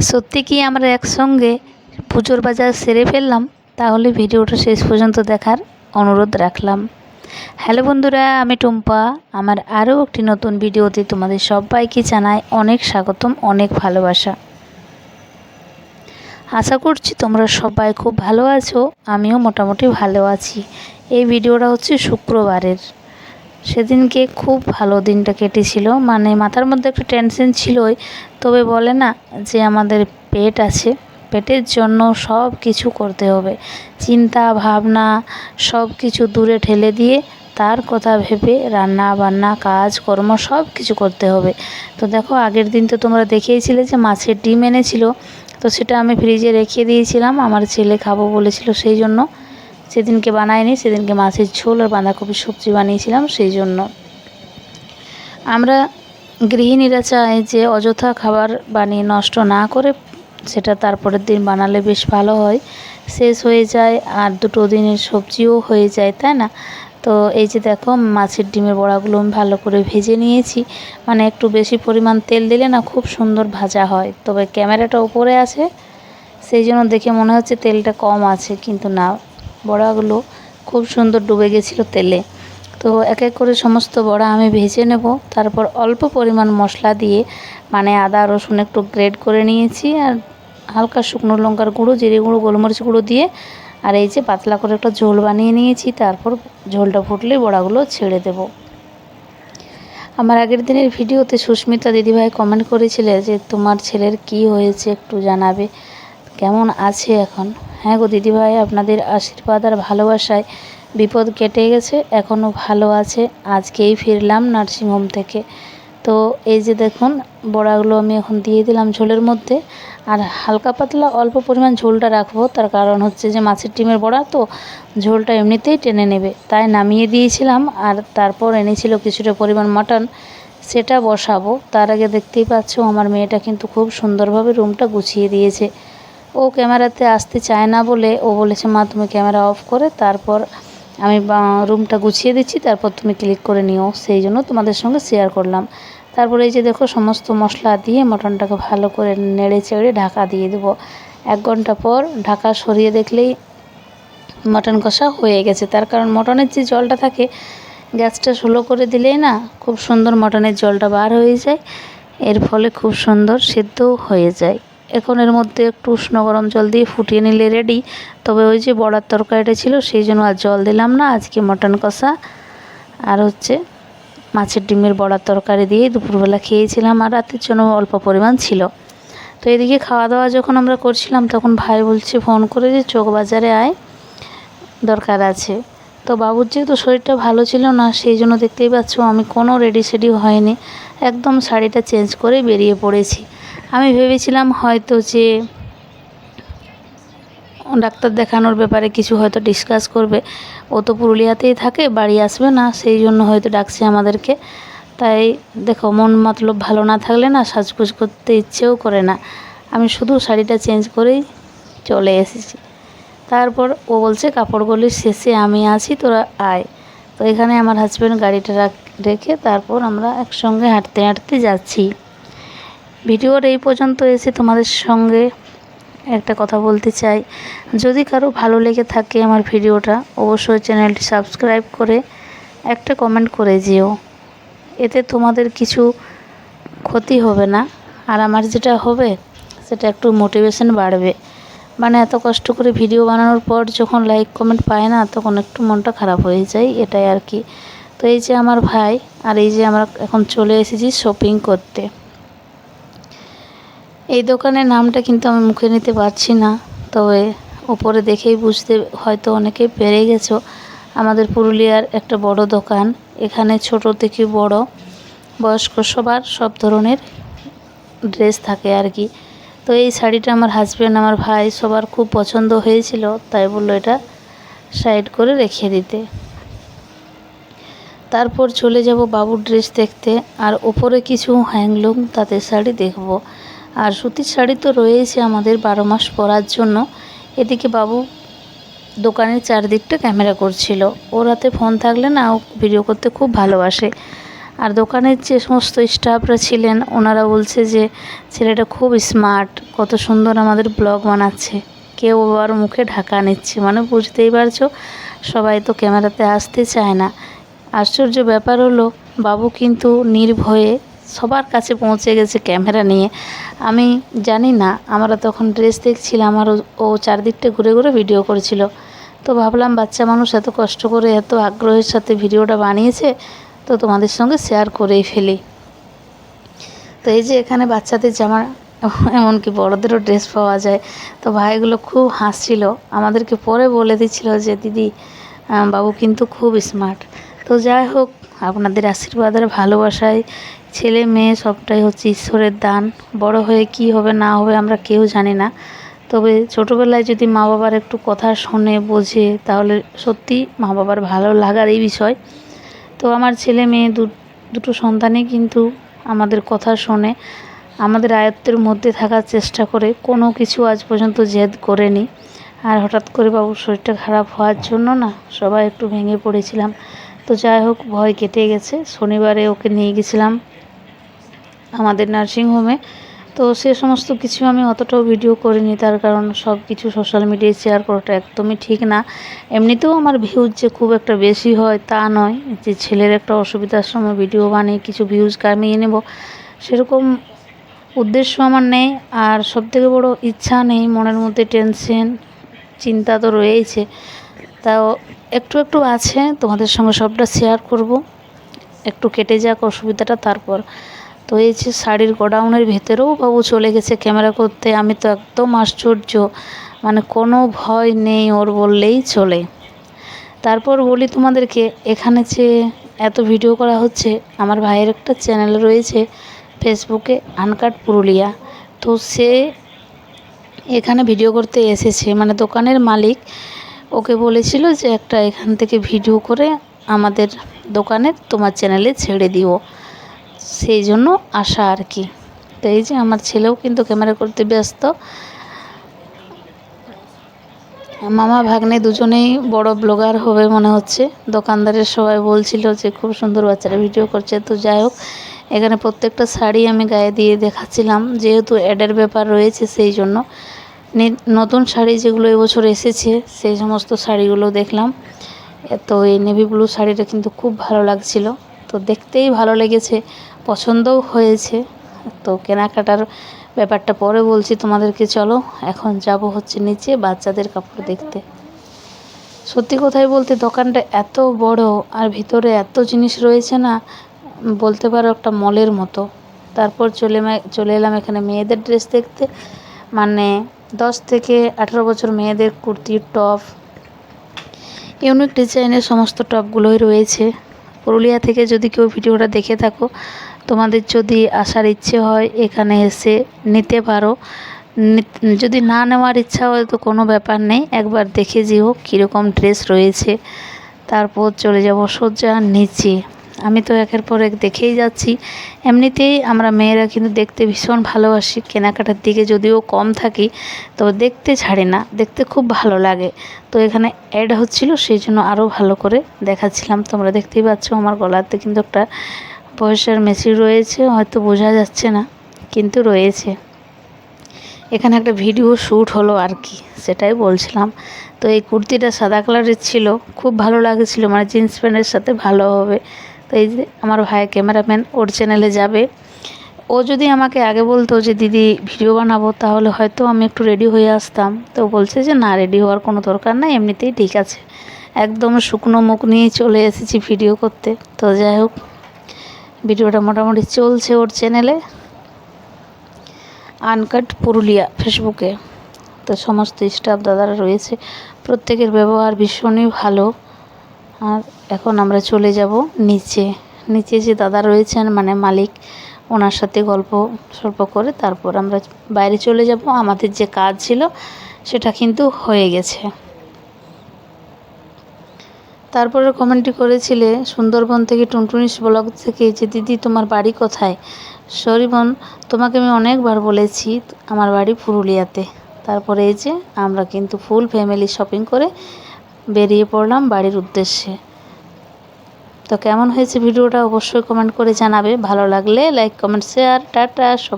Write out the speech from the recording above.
সত্যি কি আমরা একসঙ্গে পুজোর বাজার সেরে ফেললাম? তাহলে ভিডিওটা শেষ পর্যন্ত দেখার অনুরোধ রাখলাম। হ্যালো বন্ধুরা, আমি টুম্পা। আমার আরও একটি নতুন ভিডিওতে তোমাদের সবাইকে জানাই অনেক স্বাগতম, অনেক ভালোবাসা। আশা করছি তোমরা সবাই খুব ভালো আছো, আমিও মোটামুটি ভালো আছি। এই ভিডিওটা হচ্ছে শুক্রবারের। সেদিনকে খুব ভালো দিনটা কেটেছিল। মানে মাথার মধ্যে একটু টেনশন ছিলই। তবে বলে না যে আমাদের পেট আছে। পেটের জন্য সব কিছু করতে হবে। চিন্তা, ভাবনা সব কিছু দূরে ঠেলে দিয়ে তার কথা ভেবে রান্না বান্না, কাজ, কর্ম সব কিছু করতে হবে। তো দেখো, আগের দিন তো তোমরা দেখিয়েছিলে যে মাছের ডিম এনেছিল। তো সেটা আমি ফ্রিজে রেখে দিয়েছিলাম। আমার ছেলে খাব বলেছিল সেই জন্য। সেদিনকে বানাইনি, সেদিনকে মাছের ঝোল আর বাঁধাকপির সবজি বানিয়েছিলাম, সেই জন্য। আমরা গৃহিণীরা চাই যে অযথা খাবার বানিয়ে নষ্ট না করে সেটা তারপরের দিন বানালে বেশ ভালো হয়। শেষ হয়ে যায় আর দুটো দিনের সবজিও হয়ে যায়, তাই না? তো এই যে দেখো, মাছের ডিমের বড়াগুলো আমি ভালো করে ভেজে নিয়েছি। মানে একটু বেশি পরিমাণ তেল দিলে না খুব সুন্দর ভাজা হয়। তবে ক্যামেরাটা উপরে আছে, সেই জন্য দেখে মনে হচ্ছে তেলটা কম আছে, কিন্তু না। বড়াগুলো খুব সুন্দর ডুবে গেছিল তেলে। তো এক এক করে সমস্ত বড়া আমি ভেজে নেব। তারপর অল্প পরিমাণ মশলা দিয়ে মানে আদা, রসুন একটু গ্রেড করে নিয়েছি আর হালকা শুকনো লঙ্কার গুঁড়ো, জিরে গুঁড়ো, গোলমরিচ গুঁড়ো দিয়ে আর এই যে পাতলা করে একটা ঝোল বানিয়ে নিয়েছি। তারপর ঝোলটা ফুটলে বড়াগুলো ছেড়ে দেব। আমার আগের দিনের ভিডিওতে সুস্মিতা দিদিভাই কমেন্ট করেছিলে যে, তোমার ছেলের কি হয়েছে একটু জানাবে। কেমন আছে এখন? হ্যাঁ গো দিদিভাই, আপনাদের আশীর্বাদ আর ভালোবাসায় বিপদ কেটে গেছে, এখনও ভালো আছে, আজকেই ফিরলাম নার্সিংহোম থেকে। তো এই যে দেখুন, বড়াগুলো আমি এখন দিয়ে দিলাম ঝোলের মধ্যে, আর হালকা পাতলা অল্প পরিমাণ ঝোলটা রাখব, তার কারণ হচ্ছে যে মাছের ডিমের বড়া তো ঝোলটা এমনিতেই টেনে নেবে। তাই নামিয়ে দিয়েছিলাম, আর তারপর এনেছিল কিছুটা পরিমাণ মাটন, সেটা বসাবো। তার আগে দেখতেই পাচ্ছ, আমার মেয়েটা কিন্তু খুব সুন্দরভাবে রুমটা গুছিয়ে দিয়েছে। ও ক্যামেরাতে আসতে চায় না বলে ও বলেছে, মা, তুমি ক্যামেরা অফ করে তারপর আমি রুমটা গুছিয়ে দিচ্ছি, তারপর তুমি ক্লিক করে নিও। সেই জন্য তোমাদের সঙ্গে শেয়ার করলাম। তারপরে এই যে দেখো, সমস্ত মশলা দিয়ে মটনটাকে ভালো করে নেড়ে চেড়ে ঢাকা দিয়ে দেবো। এক ঘণ্টা পর ঢাকা সরিয়ে দেখলেই মটন কষা হয়ে গেছে। তার কারণ মটনের যে জলটা থাকে, গ্যাসটা স্লো করে দিলেই না খুব সুন্দর মটনের জলটা বার হয়ে যায়। এর ফলে খুব সুন্দর সিদ্ধও হয়ে যায়। এখন এর মধ্যে একটু উষ্ণ গরম জল দিয়ে ফুটিয়ে নিলে রেডি তবে ওই যে বড়ার তরকারিটা ছিল, সেই জন্য আর জল দিলাম না, আজকে মটন কষা। আর হচ্ছে মাছের ডিমের বড়ার তরকারি দিয়ে দুপুরবেলা খেয়েছিলাম, আর রাতের জন্য অল্প পরিমাণ ছিল। তো এদিকে খাওয়া দাওয়া যখন আমরা করছিলাম, তখন ভাই বলছে ফোন করে যে চোখ বাজারে আয়, দরকার আছে। তো বাবুর যেহেতু শরীরটা ভালো ছিল না, সেই জন্য দেখতেই পাচ্ছ আমি কোনো রেডি সেডি হয়নি। একদম শাড়িটা চেঞ্জ করে বেরিয়ে পড়েছি। আমি ভেবেছিলাম হয়তো যে ডাক্তার দেখানোর ব্যাপারে কিছু হয়তো ডিসকাস করবে। ও তো পুরুলিয়াতেই থাকে, বাড়ি আসবে না, সেই জন্য হয়তো ডাকছে আমাদেরকে। তাই দেখো, মন মতলব ভালো না থাকলে না সাজগোজ করতে ইচ্ছেও করে না। আমি শুধু শাড়িটা চেঞ্জ করেই চলে এসেছি। তারপর ও বলছে, কাপড়গুলির শেষে আমি আছি, তোরা আয়। তো এখানে আমার হাজব্যান্ড গাড়িটা রেখে তারপর আমরা একসঙ্গে হাঁটতে হাঁটতে যাচ্ছি। ভিডিওর এই পর্যন্ত এসে তোমাদের সঙ্গে একটা কথা বলতে চাই। যদি কারও ভালো লেগে থাকে আমার ভিডিওটা, অবশ্যই চ্যানেলটি সাবস্ক্রাইব করে একটা কমেন্ট করে যেও। এতে তোমাদের কিছু ক্ষতি হবে না। আর আমার যেটা হবে, সেটা একটু মোটিভেশন বাড়বে। মানে এত কষ্ট করে ভিডিও বানানোর পর যখন লাইক কমেন্ট পায় না, তখন একটু মনটা খারাপ হয়ে যায়, এটাই আর কি। তো এই যে আমার ভাই, আর এই যে আমরা এখন চলে এসেছি শপিং করতে। এই দোকানের নামটা কিন্তু আমি মুখে নিতে পারছি না, তবে ওপরে দেখেই বুঝতে হয়তো অনেকে পেরে গেছো। আমাদের পুরুলিয়ার একটা বড় দোকান, এখানে ছোট থেকে বড়, বয়স্ক সবার সব ধরনের ড্রেস থাকে আর কি। তো এই শাড়িটা আমার হাজব্যান্ড আমার ভাই সবার খুব পছন্দ হয়েছিল, তাই বলল এটা সাইড করে রেখে দিতে। তারপর চলে যাব বাবুর ড্রেস দেখতে, আর ওপরে কিছু হ্যাংলুম তাঁতের শাড়ি দেখব। আর সুতির শাড়ি তো রয়েছে আমাদের বারো মাস পরার জন্য। এদিকে বাবু দোকানের চারদিকটা ক্যামেরা করছিল। ওর হাতে ফোন থাকলে না ও ভিডিও করতে খুব ভালোবাসে। আর দোকানের যে সমস্ত স্টাফরা ছিলেন, ওনারা বলছে যে ছেলেটা খুব স্মার্ট, কত সুন্দর আমাদের ব্লগ বানাচ্ছে। কেউ আবার মুখে ঢাকা নিচ্ছে। মানে বুঝতেই পারছ, সবাই তো ক্যামেরাতে আসতে চায় না। আশ্চর্য ব্যাপার হলো, বাবু কিন্তু নির্ভয়ে সবার কাছে পৌঁছে গেছে ক্যামেরা নিয়ে। আমি জানি না, আমরা তখন ড্রেস দেখছিলাম আর ও- চারদিকটা ঘুরে ঘুরে ভিডিও করেছিল। তো ভাবলাম বাচ্চা মানুষ এত কষ্ট করে, এত আগ্রহের সাথে ভিডিওটা বানিয়েছে, তো তোমাদের সঙ্গে শেয়ার করেই ফেলি। তো এই যে এখানে বাচ্চাদের জামা, এমনকি বড়দেরও ড্রেস পাওয়া যায়। তো ভাইগুলো খুব হাসছিল। আমাদেরকে পরে বলে দিচ্ছিল যে, দিদি বাবু কিন্তু খুব স্মার্ট তো যাই হোক আপনাদের আশীর্বাদের ভালোবাসায় ছেলে মেয়ে সবটাই হচ্ছে ঈশ্বরের দান। বড় হয়ে কি হবে না হবে আমরা কেউ জানি না। তবে ছোটোবেলায় যদি মা বাবার একটু কথা শোনে, বোঝে, তাহলে সত্যি মা বাবার ভালো লাগার এই বিষয়। তো আমার ছেলে মেয়ে দুটো সন্তানই কিন্তু আমাদের কথা শোনে, আমাদের আয়ত্তের মধ্যে থাকার চেষ্টা করে, কোনো কিছু আজ পর্যন্ত জেদ করেনি। আর হঠাৎ করে বাবুর শরীরটা খারাপ হওয়ার জন্য না, সবাই একটু ভেঙে পড়েছিলাম। যাই হোক, ভয় কেটে গেছে। শনিবারে ওকে নিয়ে গেছিলাম আমাদের নার্সিংহোমে তো সে সমস্ত কিছু আমি অতটাও ভিডিও করিনি, তার কারণ সব কিছু সোশ্যাল মিডিয়ায় শেয়ার করাটা একদমই ঠিক না। এমনিতেও আমার ভিউজ যে খুব একটা বেশি হয় তা নয়, যে ছেলের একটা অসুবিধার সময় ভিডিও বানিয়ে কিছু ভিউজ কামিয়ে নেব, সেরকম উদ্দেশ্য আমার নেই। আর সবথেকে বড় ইচ্ছা নেই, মনের মধ্যে টেনশন চিন্তা তো রয়েইছে। তাও একটু একটু আছে, তোমাদের সঙ্গে সবটা শেয়ার করব। একটু কেটে যাক অসুবিধাটা তারপর। তো এই যে শাড়ির গোডাউনের ভেতরেও বাবু চলে গেছে ক্যামেরা করতে, আমি তো একদম আশ্চর্য। মানে কোনো ভয় নেই ওর বললেই চলে। তারপর বলি তোমাদেরকে, এখানে যে এত ভিডিও করা হচ্ছে, আমার ভাইয়ের একটা চ্যানেল রয়েছে ফেসবুকে আনকাট পুরুলিয়া তো সে এখানে ভিডিও করতে এসেছে মানে দোকানের মালিক। ওকে বলেছিল যে একটা এখান থেকে ভিডিও করে আমাদের দোকানে তোমার চ্যানেলে ছেড়ে দিও। সেই জন্য আসা আর কি। তো এই যে আমার ছেলেও কিন্তু ক্যামেরা করতে ব্যস্ত। মামা ভাগ্নে দুজনেই বড় ব্লগার হবে মনে হচ্ছে। দোকানদারের সবাই বলছিল যে খুব সুন্দর বাচ্চারা ভিডিও করছে। তো যাই হোক, এখানে প্রত্যেকটা শাড়ি আমি গায়ে দিয়ে দেখাচ্ছিলাম। যেহেতু অ্যাডের ব্যাপার রয়েছে সেই জন্য নতুন শাড়ি যেগুলো এবছর এসেছে, সেই সমস্ত শাড়িগুলো দেখলাম। তো এই নেভি ব্লু শাড়িটা কিন্তু খুব ভালো লাগছিল। তো দেখতেই ভালো লেগেছে, পছন্দও হয়েছে। তো কেনাকাটার ব্যাপারটা পরে বলছি তোমাদেরকে, চলো এখন যাব হচ্ছে নিচে বাচ্চাদের কাপড় দেখতে। সত্যি কথাই বলতে দোকানটা এত বড় আর ভিতরে এত জিনিস রয়েছে না, বলতে পারো একটা মলের মতো। তারপর চলে চলে এলাম এখানে মেয়েদের ড্রেস দেখতে। মানে দশ থেকে আঠারো বছর মেয়েদের কুর্তি, টপ ইউনিক ডিজাইনের সমস্ত টপগুলোই রয়েছে। পুরুলিয়া থেকে যদি কেউ ভিডিওটা দেখে থাকো, তোমাদের যদি আসার ইচ্ছে হয়, এখানে এসে নিতে পারো। যদি না নেওয়ার ইচ্ছা হয়, তো কোনো ব্যাপার নেই, একবার দেখে যেও কীরকম ড্রেস রয়েছে। তারপর চলে যাব সোজা নিচে। আমি তো একের পর এক দেখেই যাচ্ছি। এমনিতেই আমরা মেয়েরা কিন্তু দেখতে ভীষণ ভালোবাসি, কেনাকাটার দিকে যদিও কম থাকি তবে দেখতে ছাড়ি না, দেখতে খুব ভালো লাগে। তো এখানে অ্যাড হচ্ছিল, সেই জন্য আরও ভালো করে দেখাচ্ছিলাম। তোমরা দেখতেই পাচ্ছ আমার গলাতে কিন্তু একটা পয়সার মেশিন রয়েছে, হয়তো বোঝা যাচ্ছে না, কিন্তু রয়েছে। এখানে একটা ভিডিও শ্যুট হলো আর কি, সেটাই বলছিলাম। তো এই কুর্তিটা সাদা কালারের ছিল, খুব ভালো লাগছিল মানে জিন্স প্যান্টের সাথে ভালো হবে। তো এই যে আমার ভাই ক্যামেরাম্যান ওর চ্যানেলে যাবে। ও যদি আমাকে আগে বলতো যে, দিদি, ভিডিও বানাবো, তাহলে হয়তো আমি একটু রেডি হয়ে আসতাম। তো বলছে যে, না রেডি হওয়ার কোনো দরকার নাই, এমনিতেই ঠিক আছে। একদম শুকনো মুখ নিয়েই চলে এসেছি ভিডিও করতে। তো যাই হোক, ভিডিওটা মোটামুটি চলছে ওর চ্যানেলে। আনকাট পুরুলিয়া ফেসবুকে। তো সমস্ত স্টাফ দাদারা রয়েছে। প্রত্যেকের ব্যবহার ভীষণই ভালো। আর এখন আমরা চলে যাব নিচে। নিচে যে দাদা রয়েছেন মানে মালিক, ওনার সাথে গল্প সল্প করে তারপর আমরা বাইরে চলে যাব। আমাদের যে কাজ ছিল, সেটা কিন্তু হয়ে গেছে। তারপরে কমেন্টটি করেছিলে, সুন্দরবন থেকে টুনটুনিস ব্লগ থেকে যে, দিদি, তোমার বাড়ি কোথায়? সরি বোন, তোমাকে আমি অনেকবার বলেছি, আমার বাড়ি পুরুলিয়াতে। তারপরে এই যে, আমরা কিন্তু ফুল ফ্যামিলি শপিং করে বেরিয়ে পড়লাম বাড়ির উদ্দেশ্যে। তো কেমন হয়েছে ভিডিওটা অবশ্যই কমেন্ট করে জানাবে। ভালো লাগলে লাইক কমেন্ট শেয়ার টাটা, সব